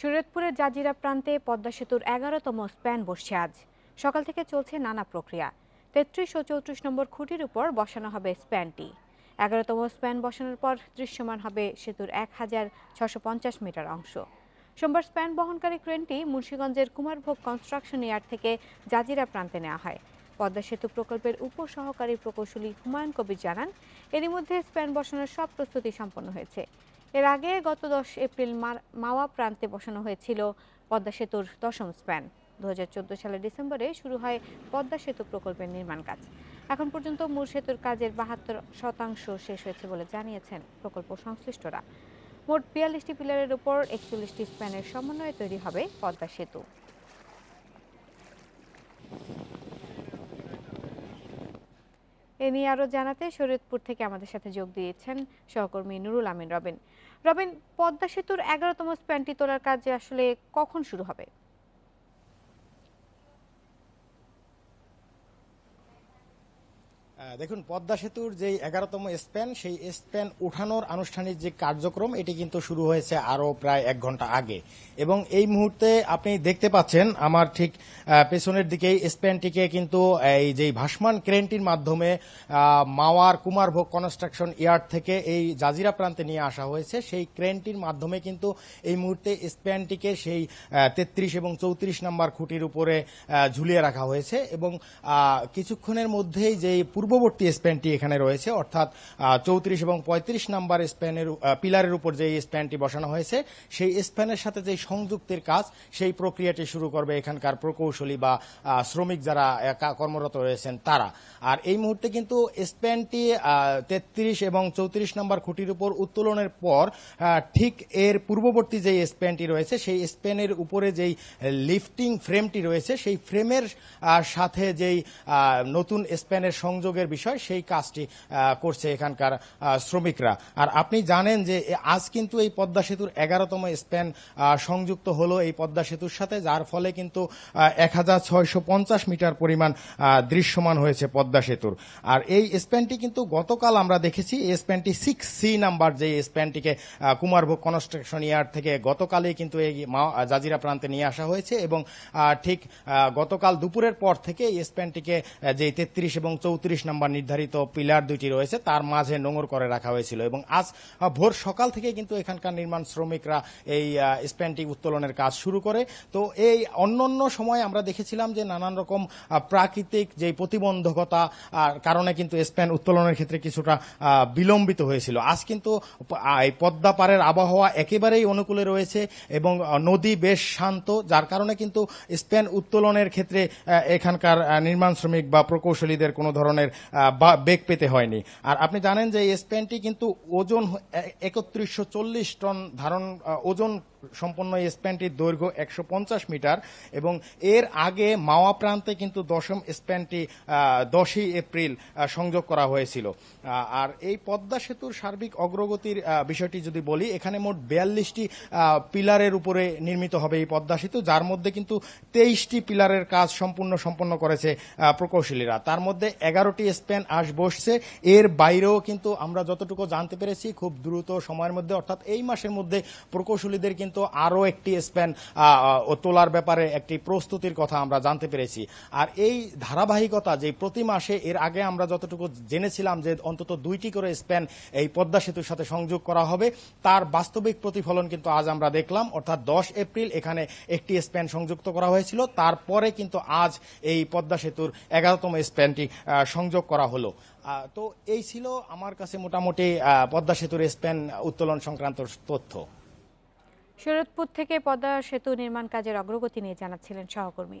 শরীয়তপুরের জাজিরা প্রান্তে পদ্মা সেতুর এগারোতম স্প্যান বসছে আজ। সকাল থেকে চলছে নানা প্রক্রিয়া। তেত্রিশ ও চৌত্রিশ নম্বর খুঁটির উপর বসানো হবে স্প্যানটি। এগারোতম স্প্যান বসানোর পর দৃশ্যমান হবে সেতুর এক হাজার ছশো পঞ্চাশ মিটার অংশ। সোমবার স্প্যান বহনকারী ক্রেনটি মুন্সীগঞ্জের কুমারভোগ কনস্ট্রাকশন ইয়ার্ড থেকে জাজিরা প্রান্তে নেওয়া হয়। পদ্মা সেতু প্রকল্পের উপসহকারী প্রকৌশলী হুমায়ুন কবির জানান, এরই মধ্যে স্প্যান বসানোর সব প্রস্তুতি সম্পন্ন হয়েছে। এর আগে গত দশ এপ্রিল মাওয়া প্রান্তে বসানো হয়েছিল পদ্মা সেতুর দশম স্প্যান। দু হাজার চোদ্দ সালের ডিসেম্বরে শুরু হয় পদ্মা সেতু প্রকল্পের নির্মাণ কাজ। এখন পর্যন্ত মূল সেতুর কাজের বাহাত্তর শতাংশ শেষ হয়েছে বলে জানিয়েছেন প্রকল্প সংশ্লিষ্টরা। মোট বিয়াল্লিশটি পিলারের উপর একচল্লিশটি স্প্যানের সমন্বয়ে তৈরি হবে পদ্মা সেতু। এ নিয়ে আরও জানাতে শরীয়তপুর থেকে আমাদের সাথে যোগ দিয়েছেন সহকর্মী নুরুল আমিন রবিন। রবিন, পদ্মা সেতুর এগারোতম স্প্যানটি তোলার কাজ আসলে কখন শুরু হবে? দেখুন, পদ্মা সেতুর যে এগারোতম স্প্যান, সেই স্প্যান উঠানোর আনুষ্ঠানিক যে কার্যক্রম, এটি কিন্তু শুরু হয়েছে আরও প্রায় এক ঘণ্টা আগে। এবং এই মুহূর্তে আপনি দেখতে পাচ্ছেন, আমার ঠিক পেছনের দিকেই স্প্যানটিকে কিন্তু, এই যে ভাসমান ক্রেনটির মাধ্যমে মাওয়ার কুমারভোগ কনস্ট্রাকশন ইয়ার্ড থেকে এই জাজিরা প্রান্তে নিয়ে আসা হয়েছে। সেই ক্রেনটির মাধ্যমে কিন্তু এই মুহূর্তে স্প্যানটিকে সেই তেত্রিশ এবং চৌত্রিশ নম্বর খুঁটির উপরে ঝুলিয়ে রাখা হয়েছে। এবং কিছুক্ষণের মধ্যেই যে পূর্ববর্তী স্প্যানটি এখানে রয়েছে, অর্থাৎ চৌত্রিশ এবং পঁয়ত্রিশ নাম্বার স্প্যানের পিলারের উপর যে স্প্যানটি বসানো হয়েছে, সেই স্প্যানের সাথে যে সংযুক্তির কাজ, সেই প্রক্রিয়াটি শুরু করবে এখানকার প্রকৌশলী বা শ্রমিক যারা কর্মরত রয়েছেন তারা। আর এই মুহূর্তে কিন্তু স্প্যানটি তেত্রিশ এবং চৌত্রিশ নাম্বার খুঁটির উপর উত্তোলনের পর ঠিক এর পূর্ববর্তী যে স্প্যানটি রয়েছে, সেই স্প্যানের উপরে যেই লিফটিং ফ্রেমটি রয়েছে, সেই ফ্রেমের সাথে যেই নতুন স্প্যানের সংযোগের বিষয়, সেই কাজটি করছে এখানকার শ্রমিকরা। আর আপনি জানেন যে আজ কিন্তু এই পদ্মা সেতুর এগারোতম স্প্যান সংযুক্ত হলো এই পদ্মা সেতুর সাথে, যার ফলে কিন্তু এক হাজার ছয়শো পঞ্চাশ মিটার পরিমাণ দৃশ্যমান হয়েছে পদ্মা সেতুর। আর এই স্প্যানটি কিন্তু গতকাল আমরা দেখেছি, এই স্প্যানটি সিক্স সি নাম্বার যে স্প্যানটিকে কুমারভোগ কনস্ট্রাকশন ইয়ার্ড থেকে গতকালই কিন্তু এই জাজিরা প্রান্তে নিয়ে আসা হয়েছে এবং ঠিক গতকাল দুপুরের পর থেকে এই স্প্যানটিকে যে তেত্রিশ এবং চৌত্রিশ নাম্বার নির্ধারিত পিলার দুইটি রয়েছে, তার মাঝে নোঙর করে রাখা হয়েছিল। এবং আজ ভোর সকাল থেকে কিন্তু এখানকার নির্মাণ শ্রমিকরা এই স্প্যানটি উত্তোলনের কাজ শুরু করে। তো এই অন্যান্য সময় আমরা দেখেছিলাম যে নানান রকম প্রাকৃতিক যে প্রতিবন্ধকতা কারণে কিন্তু স্প্যান উত্তোলনের ক্ষেত্রে কিছুটা বিলম্বিত হয়েছিল। আজ কিন্তু পদ্মা পাড়ের আবহাওয়া একেবারেই অনুকূলে রয়েছে এবং নদী বেশ শান্ত, যার কারণে কিন্তু স্প্যান উত্তোলনের ক্ষেত্রে এখানকার নির্মাণ শ্রমিক বা প্রকৌশলীদের কোনো ধরনের বেগ পেতে হয়নি। আর আপনি জানেন যে এই স্পেনটি কিন্তু ওজন একত্রিশশো চল্লিশ টন ধারণ ওজন সম্পন্ন স্প্যানটির দৈর্ঘ্য একশো পঞ্চাশ মিটার এবং এর আগে মাওয়া প্রান্তে কিন্তু দশম স্প্যানটি দশই এপ্রিল সংযোগ করা হয়েছিল। আর এই পদ্মা সেতুর সার্বিক অগ্রগতির বিষয়টি যদি বলি, এখানে মোট বিয়াল্লিশটি পিলারের উপরে নির্মিত হবে এই পদ্মা সেতু, যার মধ্যে কিন্তু তেইশটি পিলারের কাজ সম্পূর্ণ, সম্পন্ন করেছে প্রকৌশলীরা। তার মধ্যে এগারোটি স্প্যান আস বসছে। এর বাইরেও কিন্তু আমরা যতটুকু জানতে পেরেছি, খুব দ্রুত সময়ের মধ্যে, অর্থাৎ এই মাসের মধ্যে প্রকৌশলীদের কিন্তু আরও একটি স্প্যান তোলার ব্যাপারে একটি প্রস্তুতির কথা আমরা জানতে পেরেছি। আর এই ধারাবাহিকতা যে প্রতি মাসে, এর আগে আমরা যতটুকু জেনেছিলাম যে অন্তত দুইটি করে স্প্যান এই পদ্মা সেতুর সাথে সংযোগ করা হবে, তার বাস্তবিক প্রতিফলন কিন্তু আজ আমরা দেখলাম। অর্থাৎ দশ এপ্রিল এখানে একটি স্প্যান সংযুক্ত করা হয়েছিল। তারপরে কিন্তু আজ এই পদ্মা সেতুর এগারোতম স্প্যানটি সংযোগ করা হলো। তো এই ছিল আমার কাছে মোটামুটি পদ্মা সেতুর স্প্যান উত্তোলন সংক্রান্ত তথ্য। শরীয়তপুর থেকে পদ্মা সেতু নির্মাণ কাজের অগ্রগতি নিয়ে জানাচ্ছিলেন সহকর্মী।